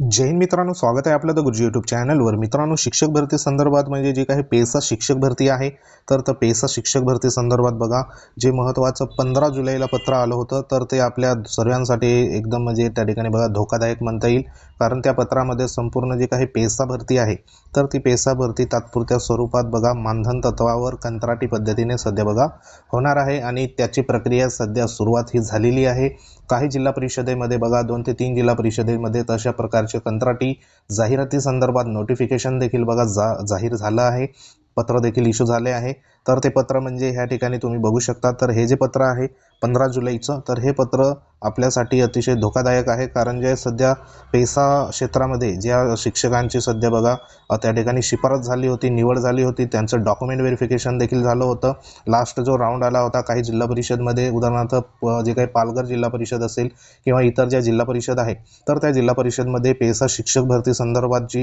जैन मित्रांनो स्वागत आहे आपलं द गुरुजी यूट्यूब चॅनलवर मित्रांनो शिक्षक भरती संदर्भात म्हणजे जे काही पेसा शिक्षक भरती आहे तर तर पेसा शिक्षक भरती संदर्भात बघा जे महत्त्वाचं पंधरा जुलैला पत्र आलं होतं तर ते आपल्या सर्वांसाठी एकदम म्हणजे त्या ठिकाणी बघा धोकादायक म्हणता येईल. कारण त्या पत्रामध्ये संपूर्ण जे काही पेसा भरती आहे तर ती पेसा भरती तात्पुरत्या स्वरूपात बघा मानधन तत्वावर कंत्राटी पद्धतीने सध्या बघा होणार आहे. आणि त्याची प्रक्रिया सध्या सुरुवात ही झालेली आहे. काही जिल्हा परिषदेमध्ये बघा दोन ते तीन जिल्हा परिषदेमध्ये तशा प्रकारचे कंत्राटी जाहिराती संदर्भात नोटिफिकेशन देखील बघा जा जाहीर झालं आहे. पत्र देखील इश्यू झाले आहे. तर ते पत्र म्हणजे ह्या ठिकाणी तुम्ही बघू शकता. तर हे जे पत्र आहे पंधरा जुलैचं तर हे पत्र आपल्यासाठी अतिशय धोकादायक आहे. कारण जे सध्या पेसा क्षेत्रामध्ये ज्या शिक्षकांची सध्या बघा त्या ठिकाणी शिफारस झाली होती निवड झाली होती त्यांचं डॉक्युमेंट व्हेरिफिकेशन देखील झालं होतं. लास्ट जो राऊंड आला होता काही जिल्हा परिषदमध्ये उदाहरणार्थ जे काही पालघर जिल्हा परिषद असेल किंवा इतर ज्या जिल्हा परिषद आहे तर त्या जिल्हा परिषदमध्ये पेसा शिक्षक भरती संदर्भात जी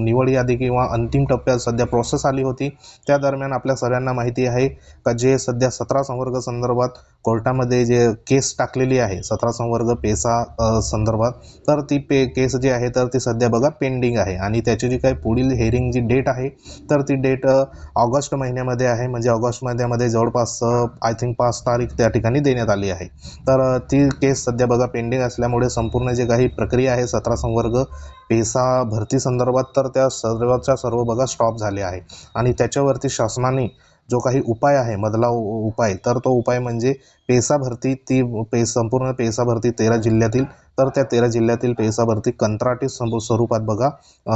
निवड यादी किंवा अंतिम टप्प्यात सध्या प्रोसेस आली होती त्या दरम्यान आपल्या सगळ्यांना माहिती आहे का जे सध्या सतरा संवर्ग संदर्भात कोर्टामध्ये जे केस टाकलेली आहे सतरा संवर्ग पेसा संदर्भात तर ती पे केस जी आहे तर ती सध्या बघा पेंडिंग आहे. आणि त्याची जी काही पुढील हेअरिंग जी डेट आहे तर ती डेट ऑगस्ट महिन्यामध्ये आहे. म्हणजे ऑगस्ट महिन्यामध्ये जवळपास आय थिंक पाच तारीख त्या ठिकाणी देण्यात आली आहे. तर ती केस सध्या बघा पेंडिंग असल्यामुळे संपूर्ण जे काही प्रक्रिया आहे सतरा संवर्ग पेसा भरती संदर्भात तर त्या सर्वच्या सर्व बघा स्टॉप झाले आहे. आणि त्याच्यावरती शासनाने जो काही उपाय आहे मधला उपाय तर तो उपाय म्हणजे पेसा भरती ती पे संपूर्ण पेसा भरती तेरा जिल्ह्यातील तर त्या तेरा जिल्ह्यातील पेसा भरती कंत्राटी स्वरूपात बघा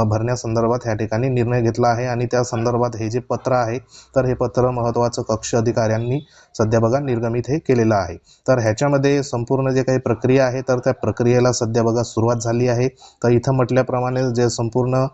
भरण्यासंदर्भात ह्या ठिकाणी निर्णय घेतला आहे आणि त्या संदर्भात हे जे पत्र आहे तर हे पत्र महत्त्वाचं कक्ष अधिकाऱ्यांनी सध्या बघा निर्गमित हे केलेलं आहे. तर ह्याच्यामध्ये संपूर्ण जे काही प्रक्रिया आहे तर त्या प्रक्रियेला सध्या बघा सुरुवात झाली आहे. तर इथं म्हटल्याप्रमाणे जे संपूर्ण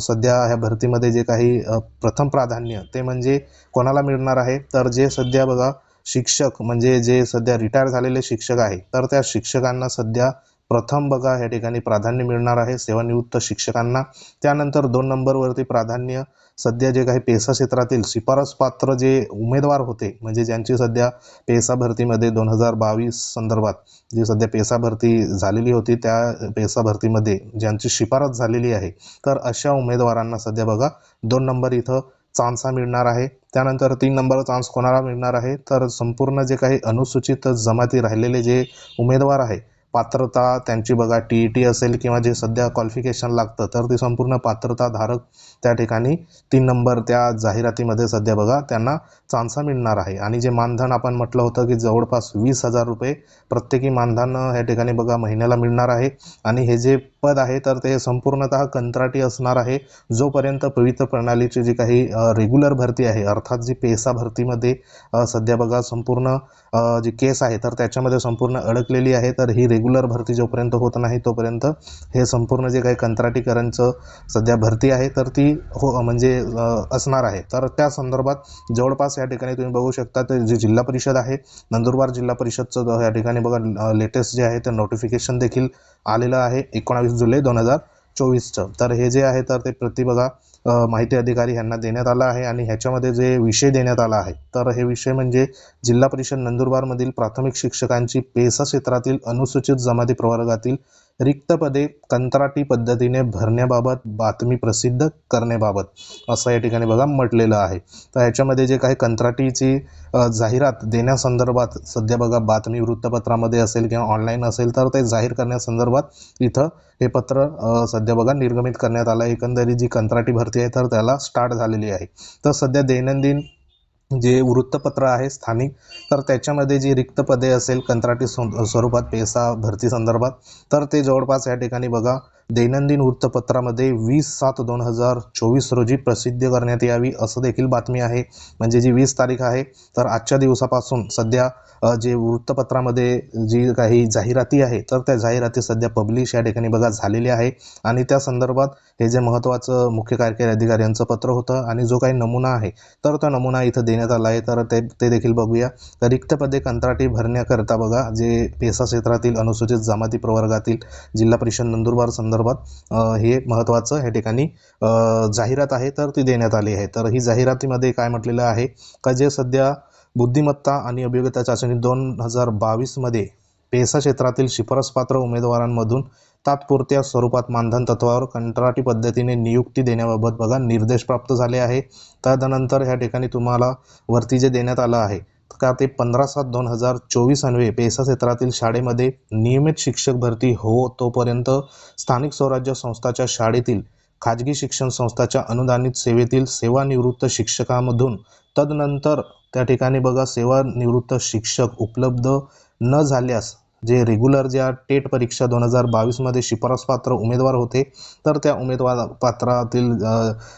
सध्या ह्या भरतीमध्ये जे काही प्रथम प्राधान्य ते म्हणजे कोणाला मिळणार आहे? तर जे सध्या बघा शिक्षक म्हणजे जे सध्या रिटायर झालेले शिक्षक आहे तर त्या शिक्षकांना सध्या प्रथम बघा ह्या ठिकाणी प्राधान्य मिळणार आहे सेवानिवृत्त शिक्षकांना. त्यानंतर दोन नंबरवरती प्राधान्य सध्या जे काही पेसा क्षेत्रातील शिफारस पात्र जे उमेदवार होते म्हणजे ज्यांची सध्या पेसा भरतीमध्ये दोन हजार बावीस संदर्भात जी सध्या पेसा भरती झालेली होती त्या पेसा भरतीमध्ये ज्यांची शिफारस झालेली आहे तर अशा उमेदवारांना सध्या बघा दोन नंबर इथं चान्स हा मिळणार आहे. त्यानंतर तीन नंबर चान्स कोणाला मिळणार आहे? तर संपूर्ण जे काही अनुसूचित जमाती राहिलेले जे उमेदवार आहे पात्रता त्यांची बघा टी ई टी असेल किंवा जे सध्या क्वालिफिकेशन लागतं तर ती संपूर्ण पात्रताधारक त्या ठिकाणी तीन नंबर त्या जाहिरातीमध्ये सध्या बघा त्यांना चान्सा मिळणार आहे. आणि जे मानधन आपण म्हटलं होतं की जवळपास वीस हजार रुपये प्रत्येकी मानधन ह्या ठिकाणी बघा महिन्याला मिळणार आहे. आणि हे जे पद आहे तर ते संपूर्णतः कंत्राटी असणार आहे. जोपर्यंत पवित्र प्रणालीची जी काही रेग्युलर भरती आहे अर्थात जी पेसा भरतीमध्ये सध्या बघा संपूर्ण जी केस आहे तर त्याच्यामध्ये संपूर्ण अडकलेली आहे तर ही रेग्युलर रेग्युलर भरती जोपर्यंत होत नाही तोपर्यंत हे संपूर्ण जे काही कंत्राटीकरांचं सध्या भरती आहे तर ती हो म्हणजे असणार आहे. तर त्या संदर्भात जवळपास या ठिकाणी तुम्ही बघू शकता तर जे जिल्हा परिषद आहे नंदुरबार जिल्हा परिषदचं या ठिकाणी बघा लेटेस्ट जे आहे ते नोटिफिकेशन देखील आलेलं आहे. एकोणावीस जुलै दोन हजार चोवीसचं. तर हे जे आहे तर ते प्रतिबघा माहिती अधिकारी यांना देण्यात आला आहे आणि ह्याच्यामध्ये जे विषय देण्यात आला आहे तर हे विषय म्हणजे जिल्हा परिषद नंदुरबारमधील प्राथमिक शिक्षकांची पेसा क्षेत्रातील अनुसूचित जमाती प्रवर्गातील रिक्त पदे कंत्राटी पद्धतीने भरण्याबाबत बातमी प्रसिद्ध करण्याबाबत असं या ठिकाणी बघा म्हटलेलं आहे. तर ह्याच्यामध्ये जे काही कंत्राटीची जाहिरात देण्यासंदर्भात सध्या बघा बातमी वृत्तपत्रामध्ये असेल किंवा ऑनलाईन असेल तर ते जाहीर करण्यासंदर्भात इथं हे पत्र सध्या बघा निर्गमित करण्यात आलं. आहे एकंदरीत जी कंत्राटी भरती आहे तर त्याला स्टार्ट झालेली आहे. तर सध्या दैनंदिन जे वृत्तपत्र आहे स्थानिक तर त्याच्यामध्ये जी रिक्त पदे असेल कंत्राटी स्वरूपात पेसा भरती संदर्भात तर ते जवळपास या ठिकाणी बघा. दैनंदिन वृत्तपत्रामध्ये वीस सात दोन हजार चोवीस रोजी प्रसिद्ध करण्यात यावी असं देखील बातमी आहे. म्हणजे जी वीस तारीख आहे तर आजच्या दिवसापासून सध्या जे वृत्तपत्रामध्ये जी काही जाहिराती आहे तर त्या जाहिराती सध्या पब्लिश या ठिकाणी बघा झालेली आहे. आणि त्या संदर्भात हे जे महत्त्वाचं मुख्य कार्यकारी अधिकारी यांचं पत्र होतं आणि जो काही नमुना आहे तर तो नमुना इथं देण्यात आला आहे. तर ते ते देखील बघूया. तर रिक्त पदे कंत्राटी भरण्याकरता बघा जे पेसा क्षेत्रातील अनुसूचित जमाती प्रवर्गातील जिल्हा परिषद नंदुरबार संदर्भात संदर्भात हे महत्त्वाचं या ठिकाणी जाहिरात आहे तर ती देण्यात आली आहे. तर ही जाहिरातीमध्ये काय म्हटलेलं आहे? का जे सध्या बुद्धिमत्ता आणि अभियोग्यता चाचणी दोन हजार बावीसमध्ये पेसा क्षेत्रातील शिफारसपात्र उमेदवारांमधून तात्पुरत्या स्वरूपात मानधन तत्वावर कंत्राटी पद्धतीने नियुक्ती देण्याबाबत बघा निर्देश प्राप्त झाले आहे. तदनंतर ह्या ठिकाणी तुम्हाला वरती जे देण्यात आलं आहे का ते पंधरा सात दोन हजार चोवीस अन्वे पेसा क्षेत्रातील शाळेमध्ये नियमित शिक्षक भरती हो तोपर्यंत स्थानिक स्वराज्य संस्थाच्या शाळेतील खाजगी शिक्षण संस्थाच्या अनुदानित सेवेतील सेवानिवृत्त शिक्षकामधून तदनंतर त्या ठिकाणी बघा सेवानिवृत्त शिक्षक उपलब्ध न झाल्यास जे रेग्युलर ज्या टेट परीक्षा दोन हजार बावीसमध्ये शिफारस पात्र उमेदवार होते तर त्या उमेदवार पात्रातील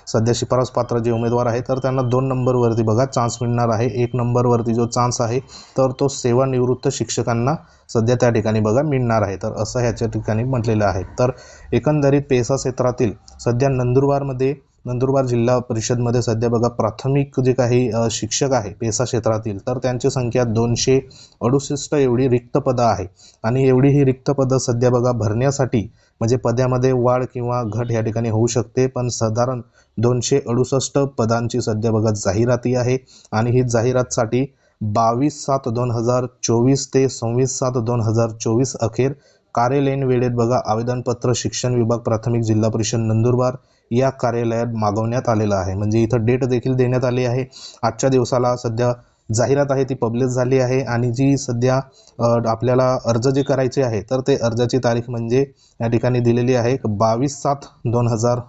सध्या शिफारस पात्र जे उमेदवार आहे तर त्यांना दोन नंबरवरती बघा चान्स मिळणार आहे. एक नंबरवरती जो चान्स आहे तर तो सेवानिवृत्त शिक्षकांना सध्या त्या ठिकाणी बघा मिळणार आहे. तर असं ह्याच्या ठिकाणी म्हटलेलं आहे. तर एकंदरीत पेसा क्षेत्रातील सध्या नंदुरबारमध्ये नंदुरबार जिल्हा परिषदमध्ये सध्या बघा प्राथमिक जे काही शिक्षक आहे पेसा क्षेत्रातील तर त्यांची संख्या दोनशे अडुसष्ट एवढी रिक्त पदं आहे. आणि एवढी ही रिक्त पदं सध्या बघा भरण्यासाठी म्हणजे पद्यामध्ये वाढ किंवा घट या ठिकाणी होऊ शकते पण साधारण दोनशे अडुसष्ट पदांची सध्या बघा जाहिराती आहे. आणि ही जाहिरातसाठी बावीस सात दोन हजार चोवीस ते सव्वीस सात दोन हजार चोवीस अखेर कार्यालयीन वेळेत बघा आवेदनपत्र शिक्षण विभाग प्राथमिक जिल्हा परिषद नंदुरबार या कार्यालयात मागवण्यात आलेलं आहे. म्हणजे इथं डेट देखील देण्यात आली आहे. आजच्या दिवसाला सध्या जाहिरात आहे ती पब्लिश झाली आहे आणि जी सध्या आपल्याला अर्ज जे करायचे आहे तर ते अर्जाची तारीख म्हणजे या ठिकाणी दिलेली आहे. बावीस सात दोन हजार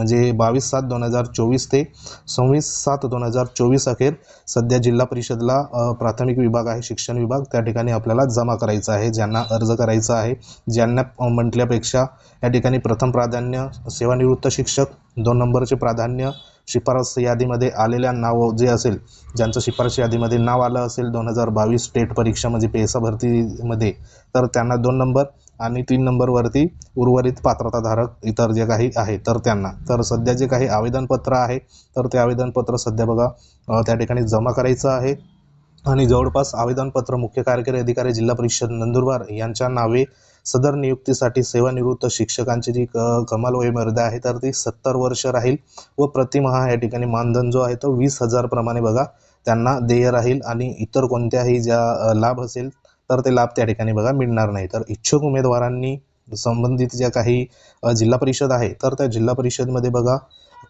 म्हणजे बावीस सात दोन हजार चोवीस ते सव्वीस सात दोन हजार चोवीस अखेर सध्या जिल्हा परिषदला प्राथमिक विभाग आहे शिक्षण विभाग. त्या ठिकाणी आपल्याला जमा करायचा आहे ज्यांना अर्ज करायचा आहे ज्यांना म्हटल्यापेक्षा या ठिकाणी प्रथम प्राधान्य सेवानिवृत्त शिक्षक दोन नंबरचे प्राधान्य शिफारस यादीमध्ये आलेल्या नाव जे असेल ज्यांचं शिफारस यादीमध्ये नाव आलं असेल दोन हजार बावीस स्टेट परीक्षा म्हणजे पेसा भरतीमध्ये तर त्यांना दोन नंबर आणि तीन नंबरवरती उर्वरित पात्रताधारक इतर जे काही आहे तर त्यांना. तर सध्या जे काही आवेदनपत्र आहे तर ते आवेदनपत्र सध्या बघा त्या ठिकाणी जमा करायचं आहे. आणि जवळपास आवेदनपत्र मुख्य कार्यकारी अधिकारी जिल्हा परिषद नंदुरबार यांच्या नावे सदर नियुक्तीसाठी सेवानिवृत्त शिक्षकांची जी क- कमाल वयोमर्यादा आहे तर ती सत्तर वर्ष राहील व प्रतिमहा या ठिकाणी मानधन जो आहे तो वीस हजार प्रमाणे बघा त्यांना देय राहील. आणि इतर कोणत्याही ज्या लाभ असेल तर ते लाभ त्या ठिकाणी बघा मिळणार नाही. तर इच्छुक उमेदवारांनी संबंधित ज्या काही जिल्हा परिषद आहे तर त्या जिल्हा परिषदमध्ये बघा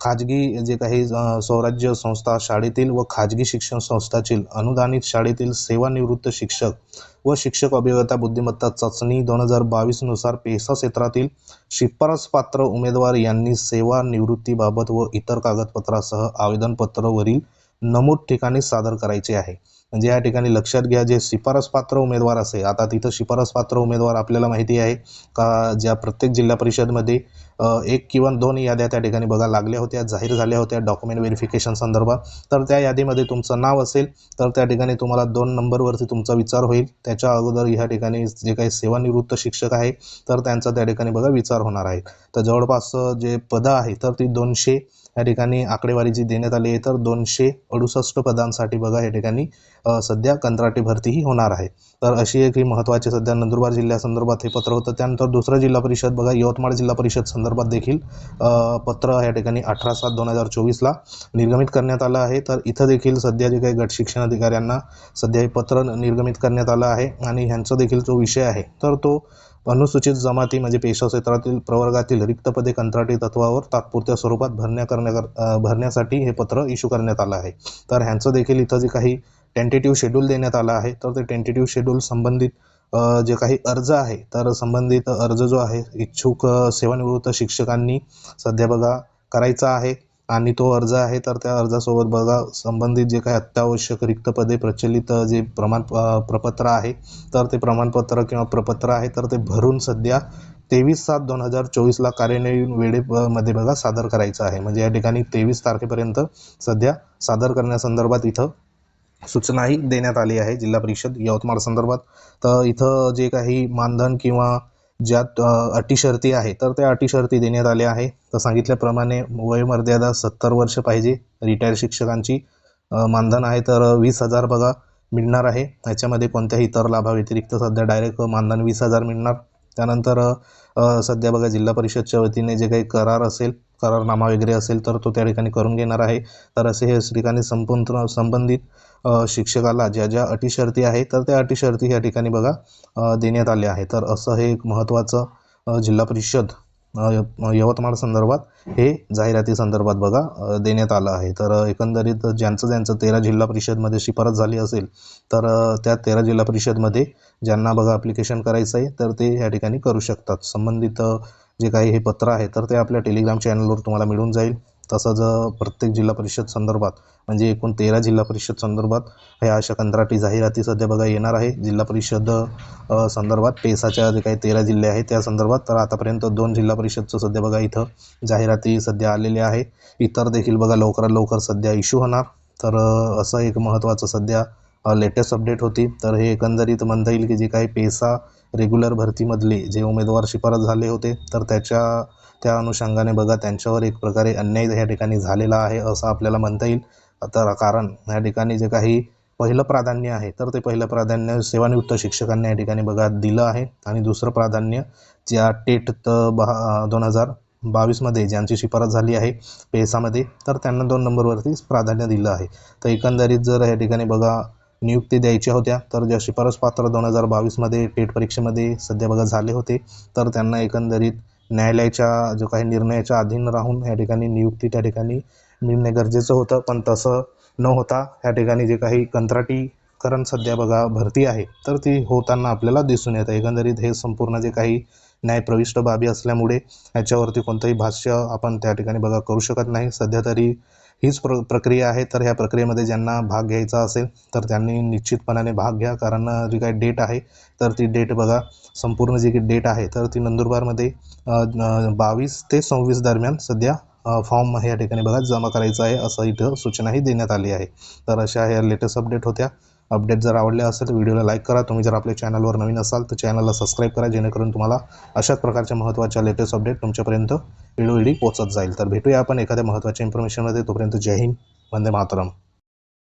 खाजगी जे काही स्वराज्य संस्था शाळेतील व खाजगी शिक्षण संस्थातील अनुदानित शाळेतील सेवानिवृत्त शिक्षक व शिक्षक अभियंता बुद्धिमत्ता चाचणी दोन हजार बावीसनुसार पेसा क्षेत्रातील शिफारस पात्र उमेदवार यांनी सेवानिवृत्तीबाबत व इतर कागदपत्रासह आवेदनपत्रावरील नमूद ठिकाणी सादर करायचे आहे. म्हणजे या ठिकाणी लक्षात घ्या जे शिफारस पात्र उमेदवार असे आता तिथं शिफारस पात्र उमेदवार आपल्याला माहिती आहे का ज्या प्रत्येक जिल्हा परिषदमध्ये एक किंवा दोन याद्या त्या ठिकाणी बघा लागल्या होत्या जाहीर झाल्या होत्या डॉक्युमेंट व्हेरिफिकेशन संदर्भात. तर त्या यादीमध्ये तुमचं नाव असेल तर त्या ठिकाणी तुम्हाला दोन नंबरवरती तुमचा विचार होईल. त्याच्या अगोदर ह्या ठिकाणी जे काही सेवानिवृत्त शिक्षक आहे तर त्यांचा त्या ठिकाणी बघा विचार होणार आहे. तर जवळपास जे पदं आहे तर ती दोनशे या ठिकाणी आकडेवारी जी देण्यात आली आहे तर दोनशे अडुसष्ट पदांसाठी बघा या ठिकाणी सध्या कंत्राटी भरतीही होणार आहे. तर अशी एक ही महत्त्वाची सध्या नंदुरबार जिल्ह्यासंदर्भात हे पत्र होतं. त्यानंतर दुसरं जिल्हा परिषद बघा यवतमाळ जिल्हा परिषद संदर्भात देखील पत्र या ठिकाणी अठरा सात दोन हजार चोवीसला निर्गमित करण्यात आलं आहे. तर इथं देखील सध्या जे काही गट शिक्षण अधिकाऱ्यांना सध्या हे पत्र निर्गमित करण्यात आलं आहे आणि ह्यांचा देखील जो विषय आहे तर तो अनुसूचित जमाती म्हणजे पेशा क्षेत्रातील प्रवर्गातील रिक्त पदे कंत्राटी तत्वावर तात्पुरत्या स्वरूपात भरण्या करण्या भरण्यासाठी हे पत्र इश्यू करण्यात आलं आहे. तर ह्यांचं देखील इथं जे काही टेंटेटिव्ह शेड्यूल देण्यात आलं आहे तर ते टेंटेटिव्ह शेड्यूल संबंधित जे काही अर्ज आहे तर संबंधित अर्ज जो आहे इच्छुक सेवानिवृत्त शिक्षकांनी सध्या बघा करायचा आहे. आणि तो अर्ज आहे तर त्या अर्जासोबत बघा संबंधित जे काही अत्यावश्यक रिक्त पदे प्रचलित जे प्रमाण प्रपत्र आहे तर ते प्रमाणपत्र किंवा प्रपत्र आहे तर ते भरून सध्या तेवीस सात दोन हजार चोवीसला कार्यान्वयीन वेळेमध्ये बघा सादर करायचं आहे. म्हणजे या ठिकाणी तेवीस तारखेपर्यंत सध्या सादर करण्यासंदर्भात इथं सूचनाही देण्यात आली आहे जिल्हा परिषद यवतमाळ संदर्भात. तर इथं जे काही मानधन किंवा ज्यात अटी शर्ती आहे तर त्या अटी शर्ती देण्यात आल्या आहे. तर सांगितल्याप्रमाणे वयमर्यादा सत्तर वर्ष पाहिजे रिटायर शिक्षकांची मानधन आहे तर वीस हजार बघा मिळणार आहे. त्याच्यामध्ये कोणत्याही इतर लाभाव्यतिरिक्त सध्या डायरेक्ट मानधन वीस हजार मिळणार. त्यानंतर सध्या बघा जिल्हा परिषदच्या वतीने जे काही करार असेल करारनामा वगैरे असेल तर तो त्या ठिकाणी करून घेणार आहे. तर असे हे ठिकाणी संपूर्ण संबंधित शिक्षकाला ज्या ज्या अटी शर्ती आहे तर त्या अटी शर्ती या ठिकाणी बघा देण्यात आल्या आहे तर असं हे एक महत्त्वाचं जिल्हा परिषद यवतमाळ संदर्भात हे जाहिराती संदर्भात बघा देण्यात आलं आहे. तर एकंदरीत ज्यांचं ज्यांचं तेरा जिल्हा परिषदमध्ये शिफारस झाली असेल तर त्या तेरा जिल्हा परिषदमध्ये ज्यांना बघा ॲप्लिकेशन करायचं आहे तर ते या ठिकाणी करू शकतात. संबंधित जे काही हे पत्र आहे तर ते आपल्या टेलिग्राम चॅनलवर तुम्हाला मिळून जाईल. तसंच अ, प्रत्येक जिल्हा परिषद संदर्भात म्हणजे एकूण तेरा जिल्हा परिषद संदर्भात ह्या अशा कंत्राटी जाहिराती सध्या बघा येणार आहे. जिल्हा परिषद संदर्भात पेसाच्या जे काही तेरा जिल्हे आहेत त्या संदर्भात तर आतापर्यंत दोन जिल्हा परिषदचं सध्या बघा इथं जाहिराती सध्या आलेल्या आहे. इतर देखील बघा लवकरात लवकर सध्या इश्यू होणार. तर असं एक महत्त्वाचं सध्या लेटेस्ट अपडेट होती. तर हे एकंदरीत म्हणता येईल की जे काही पेसा रेग्युलर भरतीमधले जे उमेदवार शिफारस झाले होते तर त्याच्या त्या अनुषंगाने बघा त्यांच्यावर एक प्रकारे अन्याय ह्या ठिकाणी झालेला आहे असं आपल्याला म्हणता येईल. तर कारण या ठिकाणी जे काही पहिलं प्राधान्य आहे तर ते पहिलं प्राधान्य सेवानिवृत्त शिक्षकांना या ठिकाणी बघा दिलं आहे. आणि दुसरं प्राधान्य ज्या टेट त बहा दोन हजार बावीसमध्ये ज्यांची शिफारस झाली आहे पेसामध्ये तर त्यांना दोन नंबरवरती प्राधान्य दिलं आहे. तर एकंदरीत जर या ठिकाणी बघा नियुक्ती द्यायच्या होत्या तर ज्या शिफारस पात्र दोन हजार बावीसमध्ये टेट परीक्षेमध्ये सध्या बघा झाले होते तर त्यांना एकंदरीत न्यायालयाच्या जो काही निर्णयाच्या अधीन राहून या ठिकाणी नियुक्ती त्या ठिकाणी मिळणे गरजेचं होतं. पण तसं न होता या ठिकाणी जे काही कंत्राटीकरण सध्या बघा भरती आहे तर ती होताना आपल्याला दिसून येतं. एकंदरीत हे संपूर्ण जे काही न्यायप्रविष्ट बाबी असल्यामुळे याच्यावरती कोणतंही भाष्य आपण त्या ठिकाणी बघा करू शकत नाही. सध्या तरी हीच प्र प्रक्रिया आहे. तर ह्या प्रक्रियेमध्ये ज्यांना भाग घ्यायचा असेल तर त्यांनी निश्चितपणाने भाग घ्या. कारण जी काही डेट आहे तर ती डेट बघा संपूर्ण जी काही डेट आहे तर ती नंदुरबारमध्ये बावीस ते सव्वीस दरम्यान सध्या फॉर्म या ठिकाणी बघा जमा करायचा आहे असं इथं सूचनाही देण्यात आली आहे. तर अशा ह्या लेटेस्ट अपडेट होत्या. अपडेट जर आवडले असेल तर व्हिडिओला लाईक करा. तुम्ही जर आपल्या चॅनलवर नवीन असाल तर चॅनलला सबस्क्राईब करा जेणेकरून तुम्हाला अशाच प्रकारच्या महत्त्वाच्या लेटेस्ट अपडेट तुमच्यापर्यंत वेळोवेळी पोहोचत जाईल. तर भेटूया आपण एखाद्या महत्त्वाच्या इन्फॉर्मेशनमध्ये तोपर्यंत जय हिंद. वंदे मातरम.